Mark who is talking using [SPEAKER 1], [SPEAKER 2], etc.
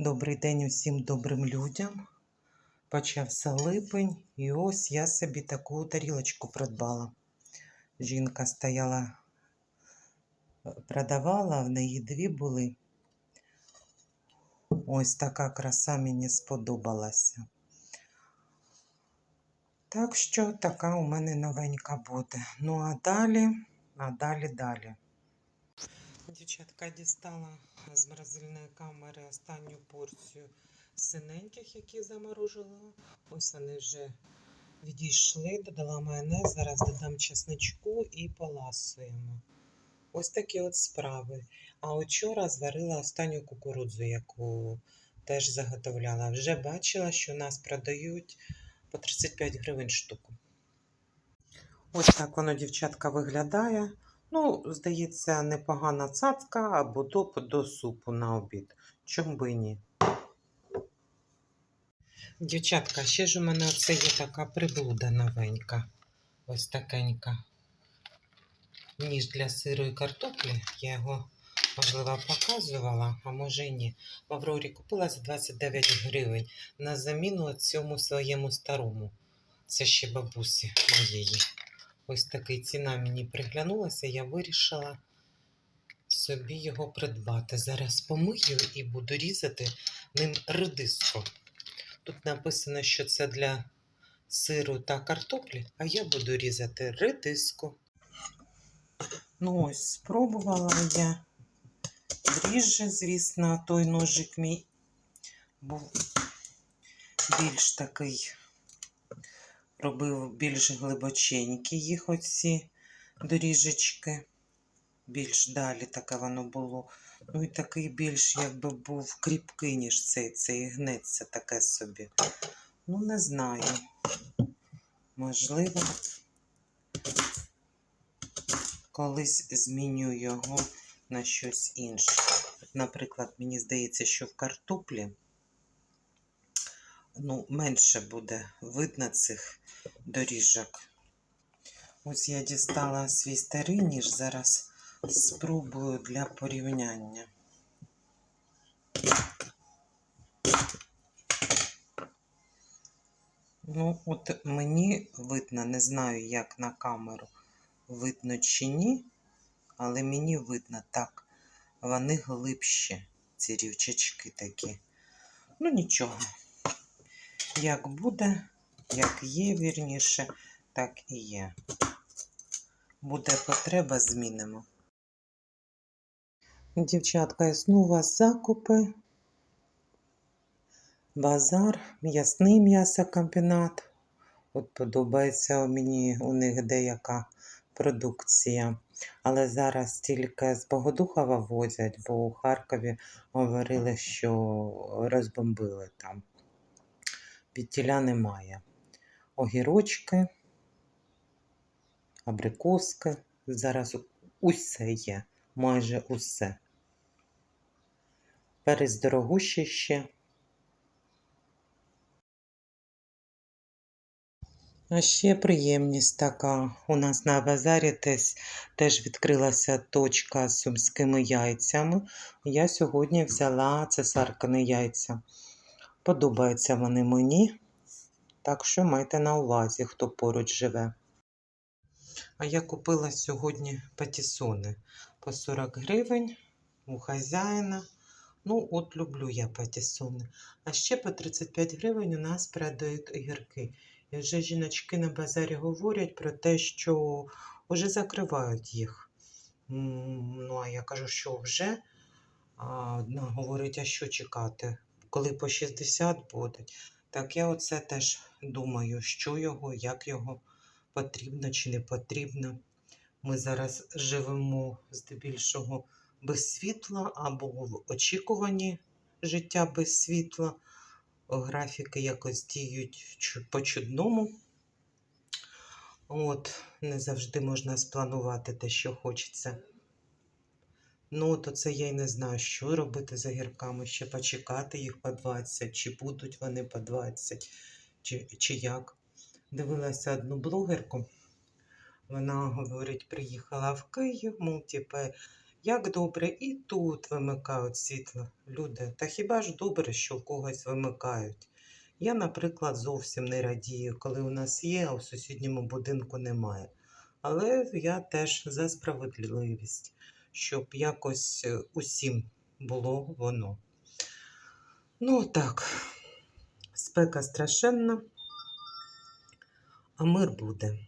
[SPEAKER 1] Добрий день усім добрим людям. Почався липень, і ось я собі таку тарілочку придбала. Жінка стояла, е, продавала, в неї дві були. Ось така краса мені сподобалася. Так що така у мене новенька буде. Ну а далі, а далі, далі. Дівчатка дістала з морозильної камери останню порцію синеньких, які заморожила. Ось вони вже відійшли, додала майонез, зараз додам чесничку і поласуємо. Ось такі от справи. А вчора зварила останню кукурудзу, яку теж заготовляла. Вже бачила, що нас продають по 35 гривень штуку. Ось так воно, дівчатка, виглядає. Ну, здається, непогана цацка або топ до супу на обід. Чом би ні. Дівчатка, ще ж у мене оце є така приблуда новенька. Ось такенька. Ніж для сиру і картоплі. Я його, можливо, показувала, а може і ні. В Аврорі купила за 29 гривень на заміну цьому своєму старому. Це ще бабусі моєї. Ось такий ціна мені приглянулася, я вирішила собі його придбати. Зараз помию і буду різати ним редиску. Тут написано, що це для сиру та картоплі, а я буду різати редиску. Ну ось, спробувала я. Дріжджа, звісно, той ножик мій був більш такий робив більш глибоченькі їх оці доріжечки. Більш далі таке воно було. Ну і такий більш якби був кріпкий, ніж цей. Цей гнеться таке собі. Ну, не знаю. Можливо, колись зміню його на щось інше. Наприклад, мені здається, що в картоплі ну, менше буде видно цих доріжок. Ось я дістала свій старий ніж, зараз спробую для порівняння. Ну, от мені видно, не знаю, як на камеру видно чи ні, але мені видно так. Вони глибші, ці рівчачки такі. Ну, нічого. Як буде, як є вірніше, так і є. Буде потреба, змінимо. Дівчатка, існу у вас закупи, базар, м'ясний м'ясокомбінат. От подобається мені у них деяка продукція. Але зараз тільки з Богодухова возять, бо у Харкові говорили, що розбомбили там. Підтіля немає. Огірочки, абрикоски. Зараз усе є, майже усе. Перець дорогущий ще. А ще приємність така. У нас на базарі теж, теж відкрилася точка з сумськими яйцями. Я сьогодні взяла цесаркини яйця. Подобаються вони мені, так що майте на увазі, хто поруч живе. А я купила сьогодні патісони по 40 гривень у хазяїна. Ну, от люблю я патісони. А ще по 35 гривень у нас продають огірки. І вже жіночки на базарі говорять про те, що вже закривають їх. Ну, а я кажу, що вже. А одна говорить, а що чекати? Коли по 60 будуть. Так я оце теж думаю, що його, як його потрібно чи не потрібно. Ми зараз живемо здебільшого без світла або в очікуванні життя без світла. Графіки якось діють по-чудному. От, не завжди можна спланувати те, що хочеться. Ну, то це я й не знаю, що робити з огірками, ще почекати їх по 20, чи будуть вони по 20, чи, чи як. Дивилася одну блогерку. Вона говорить, приїхала в Київ, мов типу, Як добре, і тут вимикають світло, люди. Та хіба ж добре, що у когось вимикають? Я, наприклад, зовсім не радію, коли у нас є, а в сусідньому будинку немає. Але я теж за справедливість, щоб якось е, усім було воно. Ну так, спека страшенна, а мир буде.